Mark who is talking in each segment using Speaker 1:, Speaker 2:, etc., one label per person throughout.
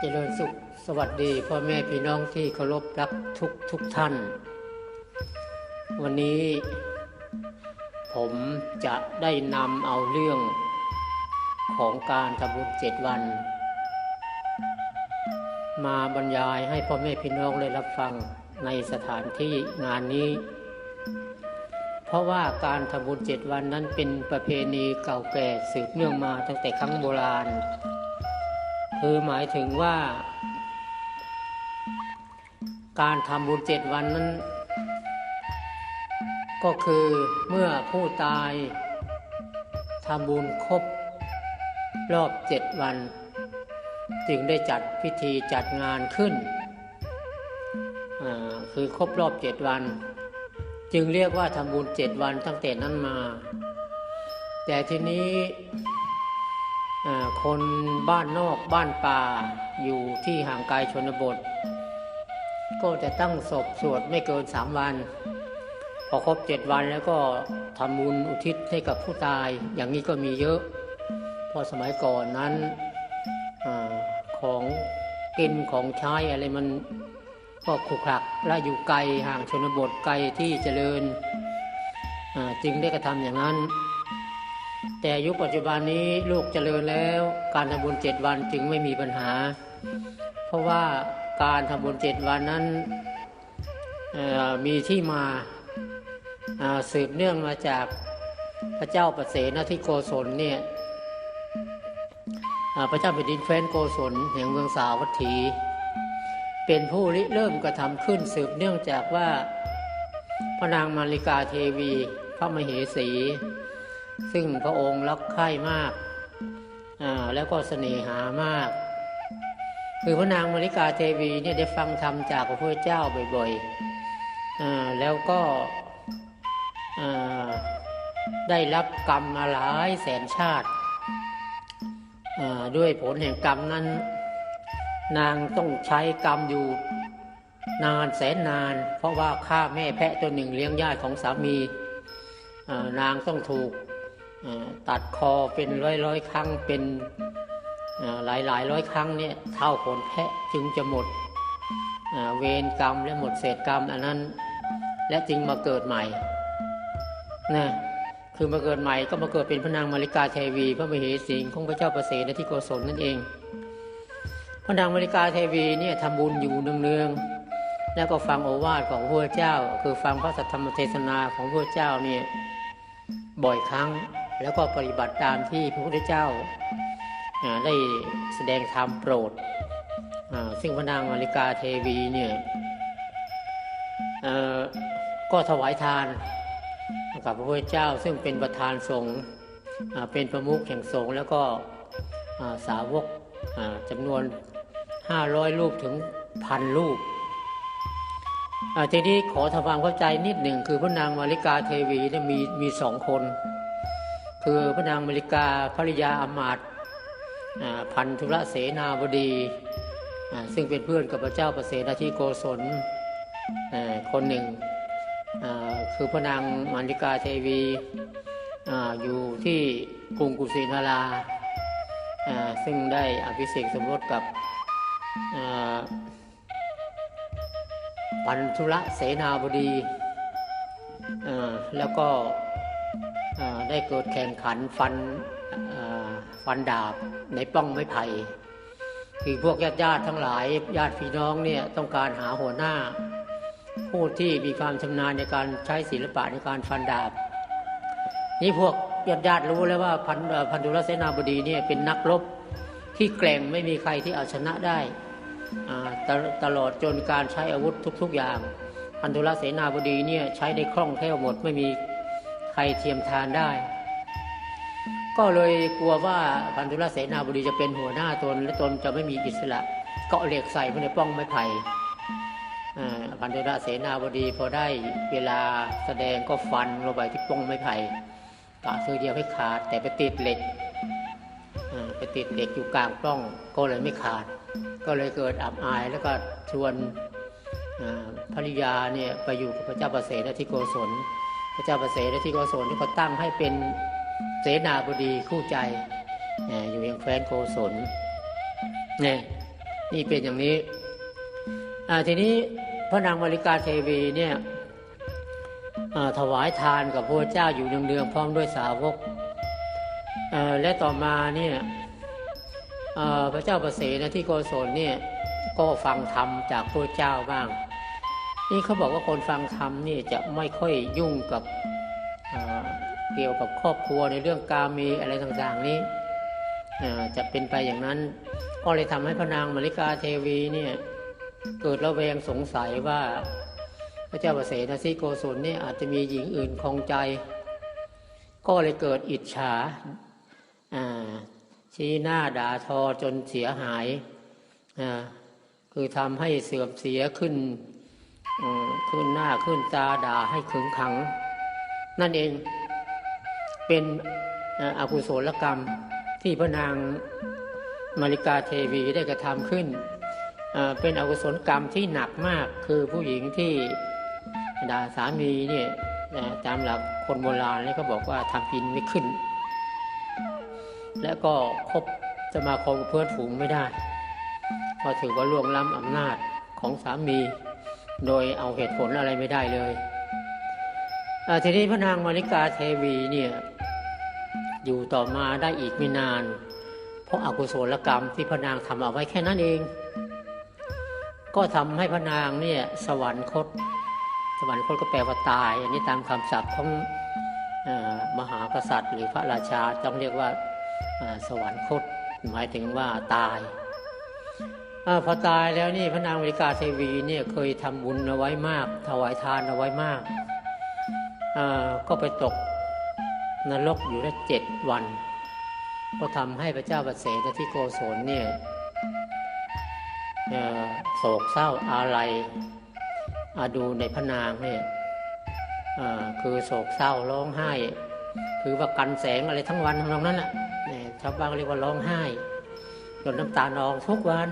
Speaker 1: เจริญสุขสวัสดีพ่อแม่พี่น้องที่เคารพรักทุกทุกท่าน วันนี้ผมจะได้นำเอาเรื่องของการทำบุญเจ็ดวัน มาบรรยายให้พ่อแม่พี่น้องได้รับฟังในสถานที่งานนี้ เพราะว่าการทำบุญเจ็ดวันนั้นเป็นประเพณีเก่าแก่สืบเนื่องมาตั้งแต่ครั้งโบราณ คือหมายถึงว่า การทำบุญเจ็ดวันนั้น ก็คือเมื่อผู้ตายทำบุญครบรอบเจ็ดวัน จึงได้จัดพิธีจัดงานขึ้น คือครบรอบเจ็ดวัน จึงเรียกว่าทำบุญเจ็ดวันตั้งแต่นั้นมา แต่ทีนี้ คนบ้านนอกบ้านป่าอยู่ที่ห่างไกลชนบท ก็จะตั้งศพสวดไม่เกินสามวัน พอครบเจ็ดวันแล้วก็ทำบุญอุทิศให้กับผู้ตายอย่างนี้ก็มีเยอะเพราะสมัยก่อนนั้นอของกินของใช้อะไรมันก็ขรุขระและอยู่ไกลห่างชนบทไกลที่เจริญจึงได้กระทำอย่างนั้น แต่ยุคปัจจุบันนี้ลูกเจริญแล้ว การทำบุญเจ็ดวันจึงไม่มีปัญหา เพราะว่าการทำบุญเจ็ดวันนั้นมีที่มาาสืบเนื่องมาจากพระเจ้าประเสนที่โกศลเนี่ยพระเจ้าแผ่นดินแคว้นโกศลแห่งเมืองสาวัตถี เป็นผู้ริเริ่มกระทำขึ้นสืบเนื่องจากว่าพระนางมาริกาเทวี พระมเหสี ซึ่งพระองค์รักใคร่มากแล้วก็เสน่หามาก คือพระนางมาริกาเทวีเนี่ยได้ฟังธรรมจากพระพุทธเจ้าบ่อยๆแล้วก็ได้รับกรรมมาหลายแสนชาติ ด้วยผลแห่งกรรมนั้น นางต้องใช้กรรมอยู่นานแสนนาน เพราะว่าฆ่าแม่แพะตัวหนึ่งเลี้ยงญาติของสามีนางต้องถูก ตัดคอเป็นร้อยร้อยครั้งเป็นหลายหลายร้อยครั้งเนี่ยเท่าผลแพะจึงจะหมดเวรกรรมและหมดเศษกรรมอันนั้น และจึงมาเกิดใหม่นะคือมาเกิดใหม่ก็มาเกิดเป็นพระนางมาริกาเทวี พระมเหสีของพระเจ้าประเสนที่โกศลนั่นเอง พระนางมาริกาเทวีเนี่ยทำบุญอยู่เนืองๆแล้วก็ฟังโอวาทของพระเจ้า คือฟังพระสัทธรรมเทศนาของพระเจ้าเนี่ยบ่อยครั้ง แล้วก็ปฏิบัติตามที่พระพุทธเจ้าได้แสดงธรรมโปรด ซึ่งพระนางมาริกาเทวีเนี่ยก็ถวายทานกับพระพุทธเจ้าซึ่งเป็นประธานสงฆ์เป็นประมุขแห่งสงฆ์แล้วก็สาวกจำนวน 500 รูปถึงพันรูปอ่าทีนี้ขอทำความเข้าใจนิดหนึ่งคือพระนางมาริกาเทวีเนี่ยมีมีสองคน คือพระนางมริกาภริยาอมาตย์พันธุระเสนาบดี ซึ่งเป็นเพื่อนกับพระเจ้าประเสนาธิโกศลคนหนึ่ง คือพระนางมาริกาเทวีออยู่ที่กรุงกุสินาราซึ่งได้อภิเษกสมรสกับพันธุระเสนาบดี แล้วก็ ได้เกิดแข่งขันฟันฟันดาบในป้องไม้ไผ่คือพวกญาติญาติทั้งหลายญาติพี่น้องเนี่ยต้องการหาหัวหน้า ผู้ที่มีความชำนาญในการใช้ศิลปะในการฟันดาบ นี่พวกญาติญาติรู้แล้วว่าพันพันธุรเสนาบดีเนี่ยเป็นนักรบที่แกร่งไม่มีใครที่เอาชนะได้ตตลอดจนการใช้อาวุธทุก ๆอย่าง พันธุรเสนาบดีเนี่ยใช้ได้คล่องแคล่วหมดไม่มี ครเทียมทานได้ ก็เลยกลัวว่าพันธุรเสนาบดีจะเป็นหัวหน้าตนและตนจะไม่มีอิสระ เกาะเหล็กใส่ไว้ในป้องไม้ไผ่พันธุรเสนาบดีพอได้เวลาแสดงก็ฟันลงไปที่ป้องไม้ไผ่กะซื้อเดียวให้ขาด แต่ไปติดเหล็กไปติดเหล็กอยู่กลางป้องก็เลยไม่ขาด ก็เลยเกิดอับอายแล้วก็ชวนภริยาเนี่ยไปอยู่กับพระเจ้าประเสนที่โกศล พระเจ้าประเสนที่โกศลที่เขาตั้งให้เป็นเสนาบดีคู่ใจอยู่ยังแคว้นโกศลเนี่ยนี่เป็นอย่างนี้ทีนี้พระนางมาริกาเทวีเนี่ยถวายทานกับพระเจ้าอยู่เนืองๆพร้อมด้วยสาวกและต่อมาเนี่ยพระเจ้าประเสนที่โกศลเนี่ยก็ฟังธรรมจากพระเจ้าบ้าง นี่เขาบอกว่าคนฟังธรรมนี่จะไม่ค่อยยุ่งกับเกี่ยวกับครอบครัวในเรื่องการมีอะไรต่างๆนี้จะเป็นไปอย่างนั้น ก็เลยทำให้พระนางมาริกาเทวีเนี่ยเกิดระแวงสงสัยว่า พระเจ้าประเสนสีโกศลนี่อาจจะมีหญิงอื่นคองใจ ก็เลยเกิดอิจฉาชี้หน้าด่าทอจนเสียหายคือทำให้เสื่อมเสียขึ้น ขึ้นหน้าขึ้นตาด่าให้ขึงขัง นั่นเองเป็นอากุศลกรรมที่พระนางมาริกาเทวีได้กระทำขึ้น เป็นอกุศลกรรมที่หนักมากคือผู้หญิงที่ด่าสามีเนี่ยตามหลักคนโบราณเนี่ยก็บอกว่าทำกินไม่ขึ้น และก็คบสมาคมกับเพื่อนฝูงไม่ได้เพราะถือว่าล่วงล้ำอำนาจของสามี โดยเอาเหตุผลอะไรไม่ได้เลยเทีนี้พระนางมาริกาเทวีเนี่ยอยู่ต่อมาได้อีกไม่นาน เพราะอากุศลกรรมที่พระนางทำเอาไว้แค่นั้นเอง ก็ทำให้พระนางเนี่ยสวรรคต สวรรคตก็แปลว่าตาย อันนี้ตามคำศัพท์ของอมหากษัตริย์ หรือพระราชาต้องเรียกว่าสวรรคต หมายถึงว่าตาย อพอตายแล้วนี่พระนางวิกาเทวีเนี่ยเคยทำบุญเอาไว้มาก ถวายทานเอาไว้มาก ก็ไปตกนรกอยู่ได้เจ็ดวัน ก็ทำให้พระเจ้าประเสฐที่โกศลเนี่ยโศกเศร้าอาลัยอาดูในพระนางเนี่ยคือโศกเศร้าร้องไห้ คือว่ากันแสงอะไรทั้งวันทำนองนั้นแหละชาวบ้านเรียกว่าร้องไห้จนน้ำตานองทุกวัน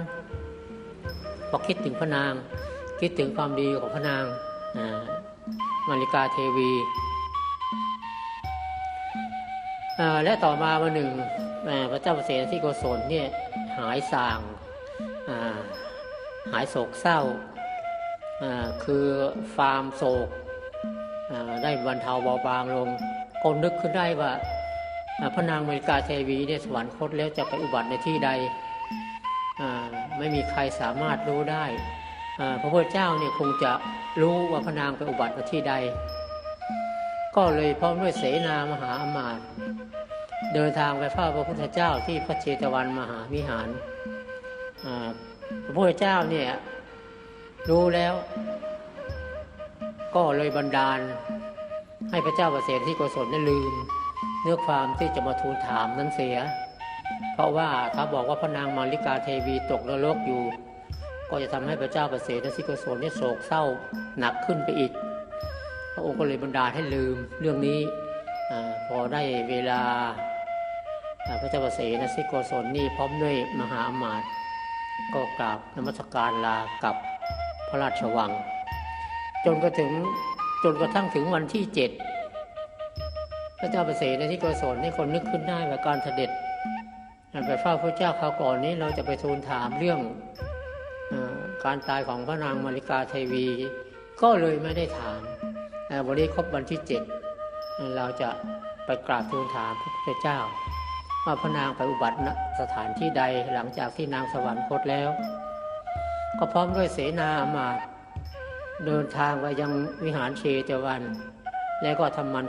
Speaker 1: อคิดถึงพระนาง คิดถึงความดีของพระนางมาริกาเทวีและต่อมาวันหนึ่งพระเจ้าประเสนที่โกศลเนี่ยหายสางหายโศกเศร้า คือฟาร์มโศกได้บรรเทาเบาบางลงก็นึกขึ้นได้ว่าพระนางมริกาเทวีเนี่ยสวรรคตแล้วจะไปอุบัติในที่ใด ไม่มีใครสามารถรู้ได้พระพุทธเจ้าเนี่ยคงจะรู้ว่าพระนางไปอุบัติที่ใด ก็เลยพร้อมด้วยเสนามหาอมาตย์เดินทางไปเฝ้าพระพุทธเจ้าที่พระเชตวันมหาวิหารพระพุทธเจ้าเนี่ยรู้แล้ว ก็เลยบันดาล ให้พระเจ้าประเสริฐที่โกศลได้นลืมเนื้อความที่จะมาทูลถามนั้นเสีย เพราะว่าถ้าบอกว่าพระนางมาริกาเทวีตกนรกอยู่ ก็จะทำให้พระเจ้าประเสริฐที่โกศลเนี่โศกเศร้าหนักขึ้นไปอีก พระองค์ก็เลยบันดาลให้ลืมเรื่องนี้อพอได้เวลาพระเจ้าประเสนสิโกศลนี่พร้อมด้วยมหาอมาตย์ก็กราบนมัสการลากับพระราชวัง จนกระถึงจนกระทั่งถึงวันที่เจ็ดพระเจ้าประเสนที่โกศลนี่คนนึกขึ้นได้ว่าการเสด็จ ไปเฝ้าพระเจ้าคราวก่อนนี้เราจะไปทูลถามเรื่องอการตายของพระนางมาริกาเทวี ก็เลยไม่ได้ถามอ่วันนี้ครบวันที่เจ็ดเราจะไปกราบทูลถามพระพุทธเจ้า ว่าพระนางไปอุบัติณสถานที่ใดหลังจากที่นางสวรรคตแล้ว ก็พร้อมด้วยเสนาอามาตย์เดินทางไปยังวิหารเชตวัน แล้วก็ทำมัน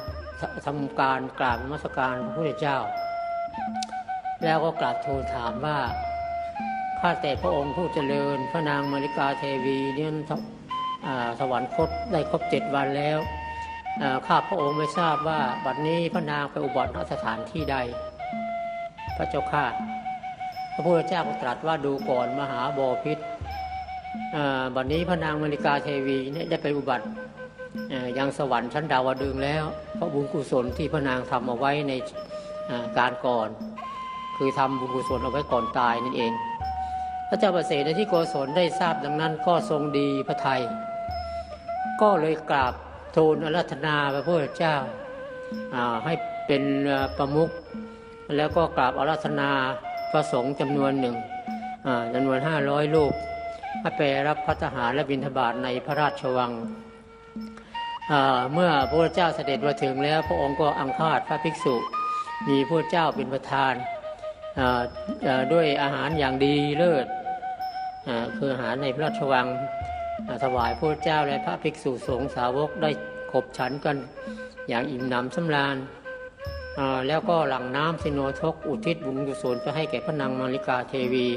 Speaker 1: ทำการกราบนมัสการพระพุทธเจ้า แล้วก็กราบทูลถามว่า ข้าแต่พระองค์ผู้เจริญ พระนางมาริกาเทวีเนี่ยสวรรคตได้ครบเจ็ดวันแล้วข้าพระองค์ไม่ทราบว่าบัดนี้พระนางไปอุบัติณสถานที่ใด พระเจ้าข้าพระพุทธเจ้าตรัสว่าดูก่อนมหาบอพิษบัดนี้พระนางมาริกาเทวีเนี่ยได้ไปอุบัติยังสวรรค์ชั้นดาวดึงแล้ว เพราะบุญกุศลที่พระนางทำเอาไว้ในการก่อน คือทำบุญกุศลเอาไว้ก่อนตายนั่นเอง พระเจ้าประเสริฐที่โกศลได้ทราบดังนั้นก็ทรงดีพระไทย ก็เลยกราบทูลอารัธนาพระพุทธเจ้าให้เป็นประมุขแล้วก็กราบอารัธนาพระสงฆ์จำนวนหนึ่งจำนวนห้าร้อยรูปให้ไปรับพัฒหารและบิณฑบาตในพระราชวัง เมื่อพระพุทธเจ้าเสด็จมาถึงแล้วพระองค์ก็อังคาดพระภิกษุ มีพระเจ้าเป็นประธาน ด้วยอาหารอย่างดีเลิศคืออาหารในพระราชวังถวายพระเจ้าและพระภิกษุสงฆ์สาวกได้ขบฉันกันอย่างอิ่มหนำสำราญแล้วก็หลังน้ำสิโนทกอุทิศบุญกุศลไปให้แก่พระนางมาริกาเทวี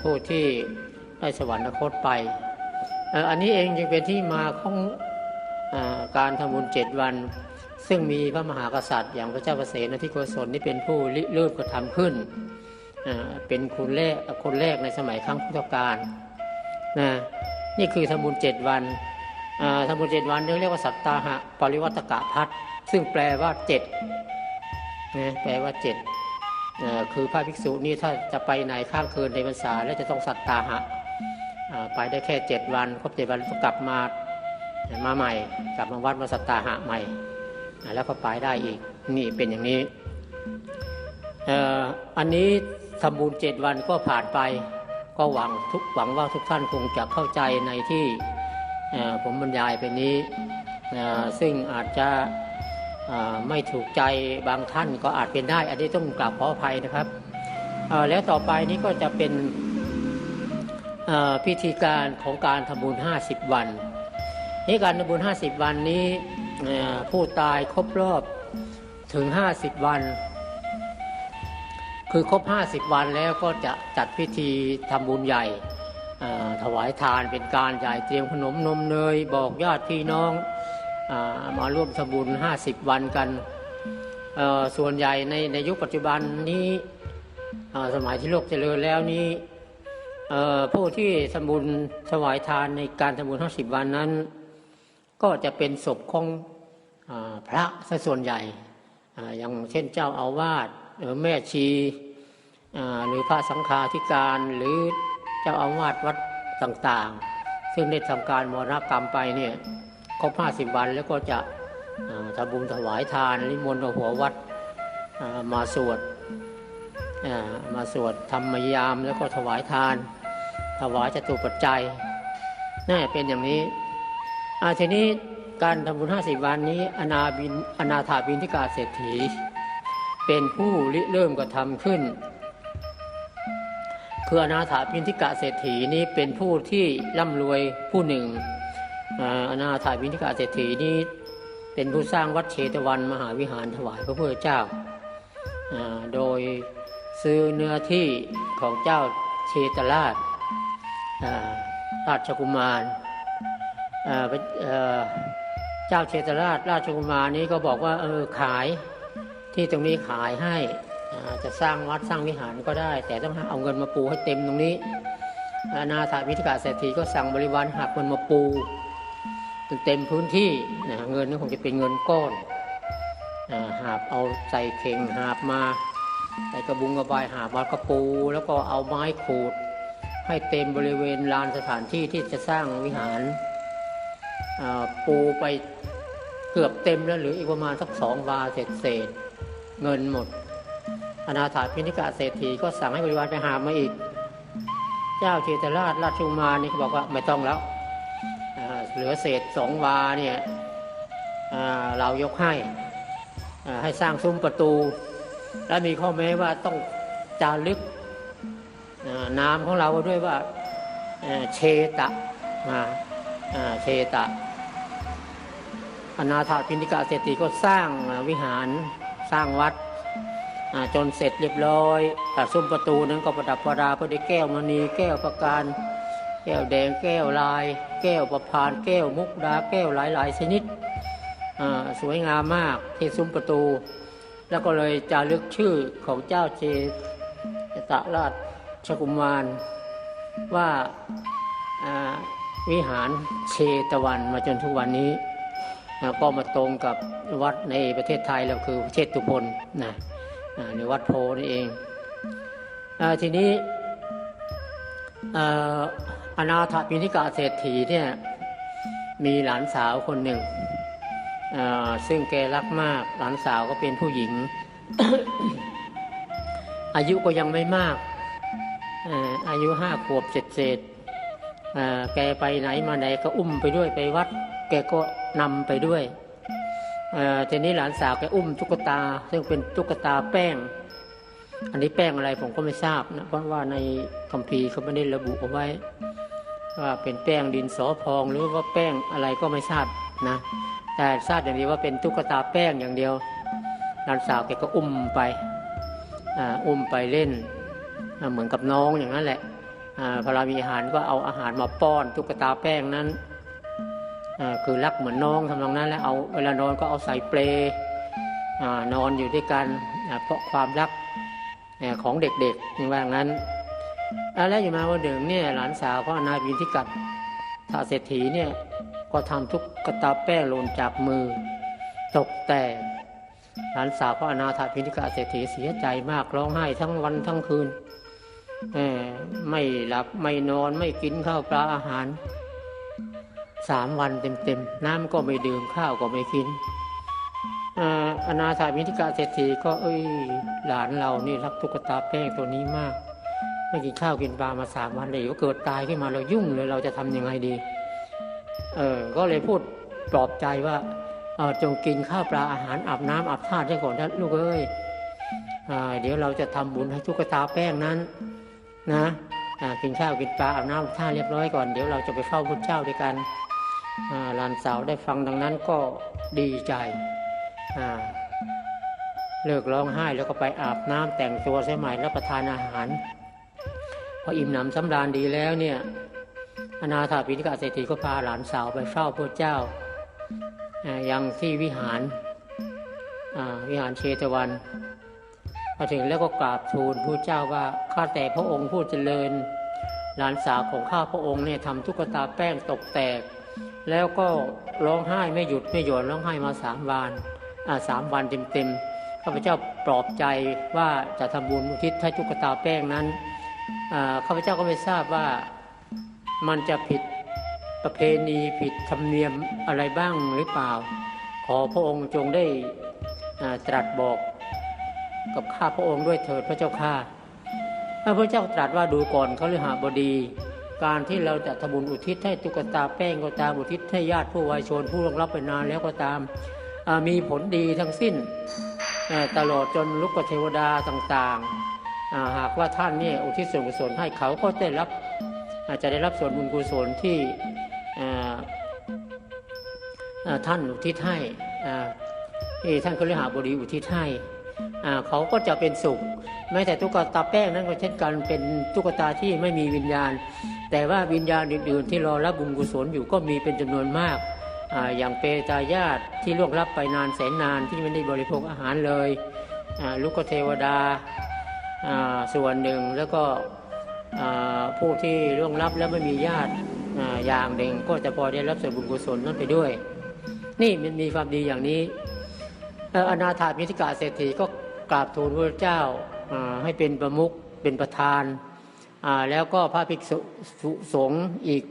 Speaker 1: ผู้ที่ได้สวรรคตไปอ,อันนี้เองจึงเป็นที่มาของอการทำบุญเจ็ดวัน ซึ่งมีพระมหากษัตริย์ อย่างพระเจ้าประเสนที่โกศลนี่เป็นผู้ริเริ่มกระทำขึ้นอ่าเป็นคนแรกคนแรกในสมัยครั้งพุทธกาลนะนี่คือทำบุญเจ็ดวันอ่าทำบุญเจ็ดวันเรียกว่าสัตตาหะปริวัตกะพัฒซึ่งแปลว่าเจ็ดนะแปลว่าเจ็ดอ่อคือพระภิกษุนี่ถ้าจะไปไหนข้างคืนในพรรษาแล้วจะต้องสัตตาหะอ่าไปได้แค่เจ็ดวัน ครบเจ็ดวันก็กลับมามาใหม่ กลับมาวัดมาสัตตาหะใหม่ แล้วก็ไปได้อีก นี่เป็นอย่างนี้เอ่ออันนี้ทำบุญเจ็ดวันก็ผ่านไป ก็หวังทุกหวังว่าทุกท่านคงจะเข้าใจในที่ผมบรรยายไปนี้ซึ่งอาจจะไม่ถูกใจบางท่านก็อาจเป็นได้ อันนี้ต้องกราบขออภัยนะครับแล้วต่อไปนี้ก็จะเป็นพิธีการของการทำบุญ 50 วันนี่การทำบุญ 50 วันนี้ ผู้ตายครบรอบถึง 50 วัน คือครบ 50 วันแล้วก็จะจัดพิธีทำบุญใหญ่ถวายทานเป็นการใหญ่เตรียมขนมนมเนย บอกญาติพี่น้องอมาร่วมทำบุญ 50 วันกัน ส่วนใหญ่ในในยุคปัจจุบันนี้สมัยที่โลกเจริญแล้วนี้ผู้ที่ทำบุญถวายทานในการทำบุญ 50 วันนั้น ก็จะเป็นศพของพระซะส่วนใหญ่อย่างเช่นเจ้าอาวาสหรือแม่ชีหรือพระสังฆาธิการหรือเจ้าอาวาสวัดต่างๆ ซึ่งได้ทำการมรณกรรมไปเนี่ยครบห้าสิบวันแล้วก็จะทำบุญถวายทานนิมนต์หัววัดมาสวดมาสวดธรรมยามแล้วก็ถวายทาน ถวายจตุปัจจัยน่าเป็นอย่างนี้ อาทีนี้การทำบุญห้าสิบวันนี้อนาบินอนาถาบินทิกาเศรษฐี เป็นผู้ริเริ่มกระทำขึ้น คืออนาถาบินทิกาเศรษฐีนี้เป็นผู้ที่ร่ำรวยผู้หนึ่งอนาถาวินทิกาเศรษฐีนี้เป็นผู้สร้างวัดเชตวันมหาวิหารถวายพระพุทธเจ้า โดยซื้อเนื้อที่ของเจ้าเชตราชราชกุมาร เจ้าเชตราชราชกุมารนี้ก็บอกว่าเออขายที่ตรงนี้ขายให้จะสร้างวัดสร้างวิหารก็ได้ แต่ต้องเอาเงินมาปูให้เต็มตรงนี้นาถาวิทกาเศรษฐีก็สั่งบริวารหักเงินมาปูจนเต็มพื้นที่นะเงินนี่คงจะเป็นเงินก้อนหาบเอาใส่เข่งหาบมาใส่กระบุงกระบายหาบมากระปู แล้วก็เอาไม้ขูด ให้เต็มบริเวณลานสถานที่ที่จะสร้างวิหาร ปูไปเกือบเต็มแล้วหรืออีกประมาณสักสองวาเศษเศษเงินหมด อนาถาพินิกาเศรษฐีก็สั่งให้บริวารไปหามาอีก เจ้าเทตราชราชุมานี่ก็บอกว่าไม่ต้องแล้วเหลือเศษสองวาเนี่ยเรายกให้ให้สร้างซุ้มประตู และมีข้อแม้ว่าต้องจารึกนามของเราด้วยว่าเชตะอ่าเชตะ อนาถาพินิกาเศรษฐีก็สร้างวิหารสร้างวัดจนเสร็จเรียบร้อยอ่าซุ้มประตูนั้นก็ประดับประดาเพื่อได้แก้วมณีแก้วประการ แก้วแดงแก้วลาย แก้วประพานแก้วมุกดาแก้วหลายๆชนิดสวยงามมากที่ซุ้มประตู แล้วก็เลยจารึกชื่อของเจ้าเจตราชกุมารว่าอ่าวิหารเชตวันมาจนทุกวันนี้ อ่าก็มาตรงกับวัดในประเทศไทยเราคือเชตุพนนะในวัดโพนี่เองอทีนี้อ่าอนาถปิณิกาเศรษฐีเนี่ยมีหลานสาวคนหนึ่ง ซึ่งแกรักมากหลานสาวก็เป็นผู้หญิง อายุก็ยังไม่มาก อายุห้าขวบเศษเศษแกไปไหนมาไหนก็อุ้มไปด้วยไปวัด แกก็ นำไปด้วยเอ่อทีนี้หลานสาวแกอุ้มตุ๊กตา ซึ่งเป็นตุ๊กตาแป้ง อันนี้แป้งอะไรผมก็ไม่ทราบนะเพราะว่าในคัมภีร์เขาไม่ได้ระบุเอาไว้ ว่าเป็นแป้งดินสอพองหรือว่าแป้งอะไรก็ไม่ทราบนะแต่ทราบอย่างเดียวว่าเป็นตุ๊กตาแป้งอย่างเดียวหลานสาวแกก็อุ้มไปอ่าอุ้มไปเล่นเหมือนกับน้องอย่างนั้นแหละพอเรามีอาหารก็เอาอาหารมาป้อนตุ๊กตาแป้งนั้น คือรักเหมือนน้องทำนองนั้นแล้วเอาเวลานอนก็เอาใส่เปลอนอนอยู่ด้วยกันเพราะความรักของเด็กๆอย่างว่างั้นอ่าแล้วอยู่มาวันหนึ่งเนี่ยหลานสาวก็นายบินทิกัดทาเศรษฐีเนี่ยก็ทำทุกกระตาแป้งหล่นจากมือ ตกแต่หลานสาวก็อนาถาพินิกาเศรษฐีเสียใจมากร้องไห้ทั้งวันทั้งคืนไม่หลับไม่นอนไม่กินข้าวปลาอาหาร สามวันเต็มๆน้ำก็ไม่ดื่มข้าวก็ไม่กินอาอนาถาพินิกาเศรษฐีก็เอ้ยหลานเรานี่รักตุ๊กตาแป้งตัวนี้มาก ไม่กินข้าวกินปลามาสามวันเลยก็เกิดตายขึ้นมาเรายุ่งเลยเราจะทำยังไงดี เออก็เลยพูดปลอบใจว่าเออจงกินข้าวปลาอาหารอาบน้ำอาบท่าได้ก่อนนะลูกเอ้ยอ่าเดี๋ยวเราจะทำบุญให้ทุกตาแป้งนั้น นะอ่ากินข้าวกินปลาอาบน้ำอาบท่าเรียบร้อยก่อนเดี๋ยวเราจะไปเฝ้าพระเจ้าด้วยกัน หลานสาวได้ฟังดังนั้นก็ดีใจ เลิกร้องไห้แล้วก็ไปอาบน้ำแต่งตัวใส่ใหม่แล้วประทานอาหาร พออิ่มหนำสำราญดีแล้วเนี่ยอนาถาปิณิกเศรษฐีก็พาหลานสาวไปเฝ้าพระเจ้าอ่ายังที่วิหารวิหารเชตวันพอถึงแล้วก็กราบทูลพระเจ้าว่าข้าแต่พระองค์ผู้เจริญ หลานสาวของข้าพระองค์เนี่ยทำตุ๊กตาแป้งตกแตก แล้วก็ร้องไห้ไม่หยุดไม่หย่อนร้องไห้มาสามวันสามวันเต็มๆข้าพเจ้าปลอบใจว่าจะทำบุญอุทิศให้ตุ๊กตาแป้งนั้นข้าพเจ้าก็ไม่ทราบว่ามันจะผิดประเพณีผิดธรรมเนียมอะไรบ้างหรือเปล่า ขอพระองค์จงได้ตรัสบอกกับข้าพระองค์ด้วยเถิดพระเจ้าข้าพระเจ้าตรัสว่าดูก่อนเขาฤหบดี การที่เราจะทำบุญอุทิศให้ตุ๊กตาแป้งก็ตามอุทิศให้ญาติผู้วายชนผู้ล่วงลับไปนานแล้วก็ตามมีผลดีทั้งสิ้นตลอดจนลุกเทวดาต่างๆ หากว่าท่านนี่อุทิศส่วนกุศลให้เขาก็ได้รับอาจจะได้รับส่วนบุญกุศลที่ท่านอุทิศให้ที่ท่านก็เรียหาบดีอุทิศให้เขาก็จะเป็นสุขแม้แต่ตุ๊กตาแป้งนั้นก็เช่นกันเป็นตุ๊กตาที่ไม่มีวิญญาณ แต่ว่าวิญญาณอื่นๆที่รอรับบุญกุศลอยู่ก็มีเป็นจำนวนมากอาอย่างเปตายาตที่ล่วงลับไปนานแสนนานที่ไม่ได้บริโภคอาหารเลยลูกเทวดาาส่วนหนึ่งแล้วก็ผู้ที่ล่วงลับแล้วไม่มีญาติอาอย่างหนึ่งก็จะพอได้รับส่วนบุญกุศลนั้นไปด้วย นี่มันมีความดีอย่างนี้อนาถามิธิกาเศรษฐีก็กราบทูลพระเจ้าาให้เป็นประมุขเป็นประธาน แล้วก็พระภิกษุสงฆ์อีก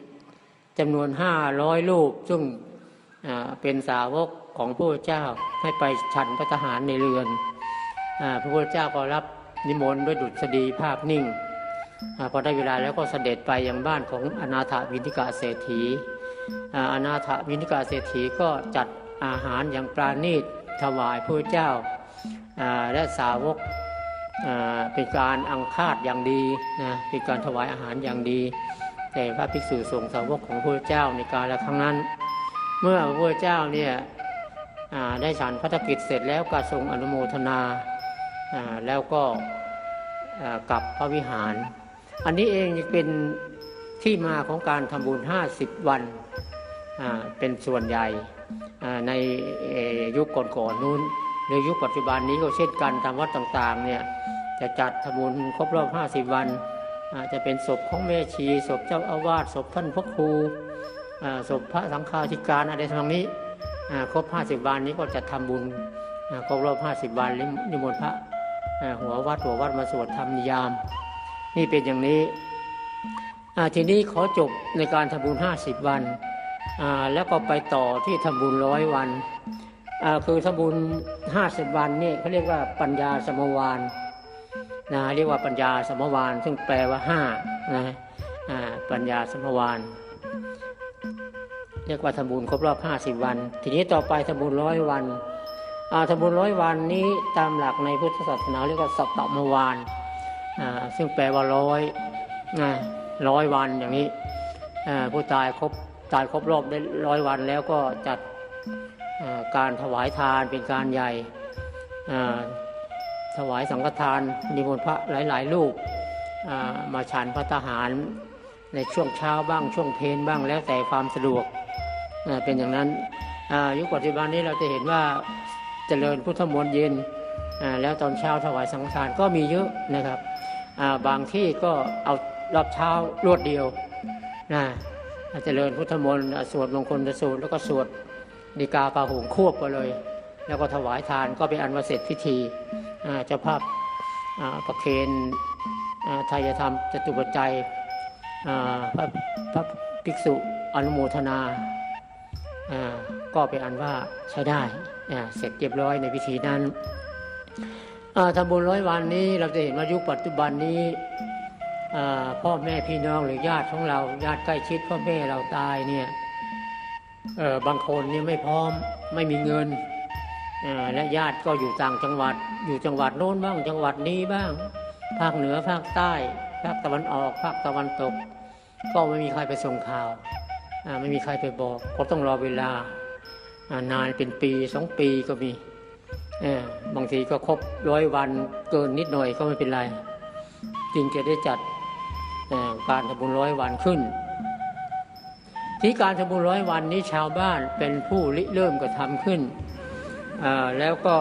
Speaker 1: จำนวนห้าร้อยรูป ซึ่งเป็นสาวกของพระเจ้าให้ไปฉันพระทหารในเรือนอพระพุทธเจ้าก็รับนิมนต์ด้วยดุษฎีภาพนิ่งอพอได้เวลาแล้วก็เสด็จไปยังบ้านของอนาถวินิกาเศรษฐีอนาถวินิกาเศรษฐีก็จัดอาหารอย่างปราณีตถวายพระเจ้าและสาวก เป็นการอังคาดอย่างดีนะเป็นการถวายอาหารอย่างดีแต่พระภิกษุสงฆ์สาวกของพระเจ้าในการละครั้งนั้น เมื่อพระเจ้าเนี่ยได้ฉันพัฒกิจเสร็จแล้วก็ทรงอนุโมทนาแล้วก็กลับพระวิหาร อันนี้เองเป็นที่มาของการทำบุญ 50 วันเป็นส่วนใหญ่ในยุคก่อนๆนู้นในยุคปัจจุบันนี้ก็เช่นกันตามวัดต่างๆเนี่ย จะจัดทำบุญครบรอบ 50 วันอาจจะเป็นศพของแม่ชีศพเจ้าอาวาสศพท่านพระครูศพพระสังฆาธิการอะไรทำนองนี้อ่าครบ 50 วันนี้ก็จะทำบุญครบรอบ 50 วันแล้วนิมนต์พระหัววัดหัววัดมาสวดธรรมนิยาม นี่เป็นอย่างนี้ทีนี้ขอจบในการทำบุญ 50 วันแล้วก็ไปต่อที่ทำบุญร้อยวันคือทำบุญ 50 วันนี่เขาเรียกว่าปัญญาสมวาน นะเรียกว่าปัญญาสมวานซึ่งแปลว่าห้านะปัญญาสมวานเรียกว่าทำบุญครบรอบห้าสิบวัน ทีนี้ต่อไปทำบุญร้อยวันทำบุญร้อยวันนี้ตามหลักในพุทธศาสนาเรียกว่าสัปตมวานซึ่งแปลว่าร้อยร้อยวันอย่างนี้ผู้ตายครบตายครบรอบได้ร้อยวันแล้วก็จัดการถวายทานเป็นการใหญ่ ถวายสังฆทานนิมนต์พระหลายๆรูปอ่ามาฉันพระทหารในช่วงเช้าบ้างช่วงเพลนบ้างแล้วแต่ความสะดวกเป็นอย่างนั้นยุคปัจจุบันนี้เราจะเห็นว่าเจริญพุทธมนต์เย็นแล้วตอนเช้าถวายสังฆทานก็มีเยอะนะครับบางที่ก็เอารอบเช้ารวดเดียวนะเจริญพุทธมนต์สวดมงคลสูตรแล้วก็สวดดีกาปาหงควบไปเลย แล้วก็ถวายทานก็เป็นอันวเสร็จพิธีอ่ เจ้าภาพประเคนอ่าไทยธรรมจตุปัจจัยพระพระภิกษุอนุโมทนา ก็เป็นอันว่าใช้ได้เสร็จเรียบร้อยในพิธีนั้นอ่าทำบุญร้อยวันนี้เราจะเห็นว่ายุคปัจจุบันนี้พ่อแม่พี่น้องหรือญาติของเราญาติใกล้ชิดพ่อแม่เราตายเนี่ยบางคนเนี่ยไม่พร้อมไม่มีเงิน และญาติก็อยู่ต่างจังหวัด อยู่จังหวัดโน้นบ้าง จังหวัดนี้บ้าง ภาคเหนือภาคใต้ ภาคตะวันออก ภาคตะวันตก ก็ไม่มีใครไปส่งข่าวไม่มีใครไปบอก ก็ต้องรอเวลานานเป็นปีสองปีก็มีบางทีก็ครบร้อยวันเกินนิดหน่อยก็ไม่เป็นไรจึงจะได้จัดการทำบุญร้อยวันขึ้น ที่การทำบุญร้อยวันนี้ชาวบ้านเป็นผู้ริเริ่มกระทำขึ้น แล้วก็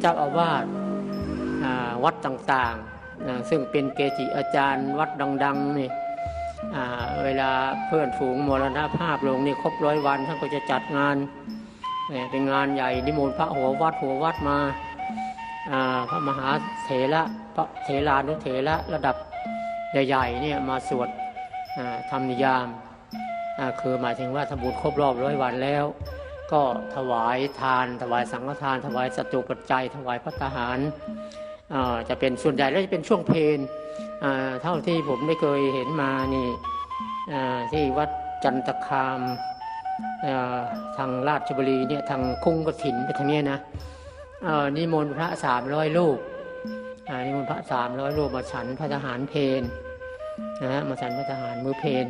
Speaker 1: เจ้าอาวาสวัดต่างๆ ซึ่งเป็นเกจิอาจารย์วัดดังๆนี่เวลาเพื่อนฝูงมรณภาพลงนี่ครบร้อยวันท่านก็จะจัดงานเป็นงานใหญ่นิมนต์พระหัววัดหัววัดมาพระมหาเถระพระเถรานุเถระระดับใหญ่ๆเนี่ยมาสวดทำนิยามคือหมายถึงว่าทำบุญครบรอบร้อยวันแล้ว ก็ถวายทาน ถวายสังฆทาน ถวายสตุปัจจัย ถวายพระทหารจะเป็นส่วนใหญ่แล้วจะเป็นช่วงเพลนเท่าที่ผมได้เคยเห็นมานี่ที่วัดจันตคามาทางราชบุรีเนี่ยทางคุ้งกระถินไปทางนี้นะเอ่อนิมนต์พระสามร้อยรูปอ่านิมนต์พระสามร้อยรูปมาฉันพระทหารเพลนะฮะมาฉันพระทหารมือเพล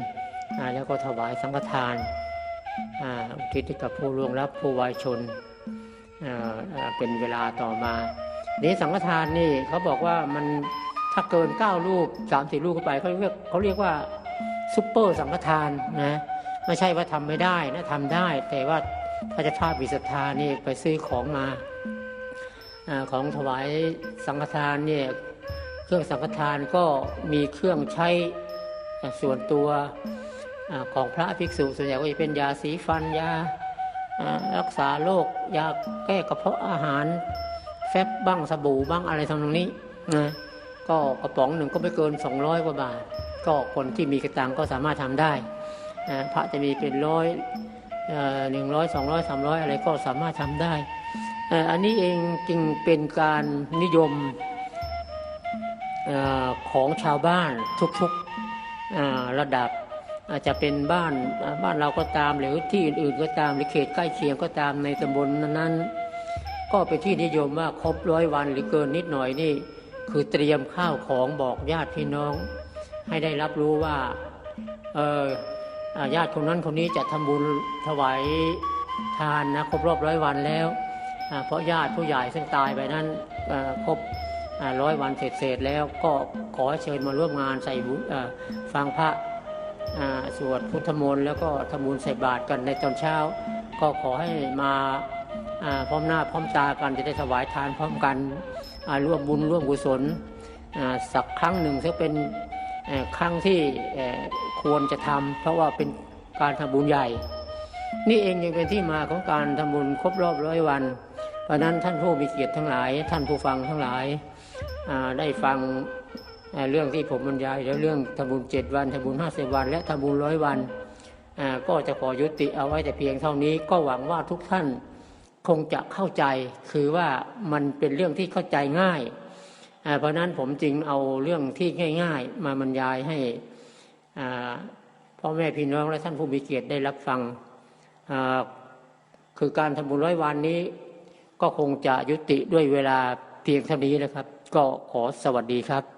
Speaker 1: อ่าแล้วก็ถวายสังฆทาน อุทิศให้กับผู้ล่วงลับผู้วายชนเป็นเวลาต่อมานี้สังฆทานนี่เขาบอกว่ามันถ้าเกิน 9 รูป3 4รูปเข้าไปเขาเรียกเขาเรียกว่าซุปเปอร์สังฆทานนะไม่ใช่ว่าทำไม่ได้นะทำได้ แต่ว่าถ้าจะภาพวิสทานี่ไปซื้อของมาอของถวายสังฆทานเนี่ยเครื่องสังฆทานก็มีเครื่องใช้ส่วนตัว ของพระภิกษุส่วนใหญ่ก็จะเป็นยาสีฟันยารักษาโรคยาแก้กระเพาะอาหาร แฟบบ้างสบู่บ้างอะไรทำตรงนี้นะก็กระป๋องหนึ่งก็ไม่เกิน 200 กว่าบาท ก็คนที่มีกระตังก็สามารถทำได้นะพระจะมีเป็นร้อยหนึ่งร้อยสองร้อยสามร้อยอะไรก็สามารถทำได้ อันนี้เองจึงเป็นการนิยมอของชาวบ้านทุกๆระดับ อาจจะเป็นบ้านบ้านเราก็ตามหรือที่อื่นๆก็ตามหรือเขตใกล้เคียงก็ตามในตำบลนั้นๆ ก็เป็นที่นิยมว่าครบร้อยวันหรือเกินนิดหน่อยนี่ คือเตรียมข้าวของบอกญาติพี่น้อง ให้ได้รับรู้ว่าเออญาติคนนั้นคนนี้จะทำบุญถวายทานนะครบรอบร้อยวันแล้ว เพราะญาติผู้ใหญ่ซึ่งตายไปนั้นครบร้อยวันเสร็จแล้วก็ขอเชิญมาร่วมงานใส่บุญฟังพระ สวดพุทธมนต์แล้วก็ทำบุญใส่บาตรกันในตอนเช้า ก็ขอให้มาพร้อมหน้าพร้อมตากันจะได้ถวายทานพร้อมกันร่วมบุญร่วมกุศลสักครั้งหนึ่งซึ่งเป็นครั้งที่ควรจะทำเพราะว่าเป็นการทำบุญใหญ่ นี่เองยังเป็นที่มาของการทำบุญครบรอบร้อยวัน เพราะนั้นท่านผู้มีเกียรติทั้งหลาย ท่านผู้ฟังทั้งหลายได้ฟัง เรื่องที่ผมบรรยายแล้วเรื่องทำบุญเจ็ดวันทำบุญห้าสิบวัน และทำบุญร้อยวันก็จะขอยุติเอาไว้แต่เพียงเท่านี้ ก็หวังว่าทุกท่านคงจะเข้าใจคือว่ามันเป็นเรื่องที่เข้าใจง่ายเพราะนั้นผมจึงเอาเรื่องที่ง่าย ๆ มาบรรยายให้พ่อแม่พี่น้องและท่านผู้มีเกียรติได้รับฟังคือการทำบุญร้อยวันนี้ ก็คงจะยุติด้วยเวลาเพียงเท่านี้นะครับ ก็ขอสวัสดีครับ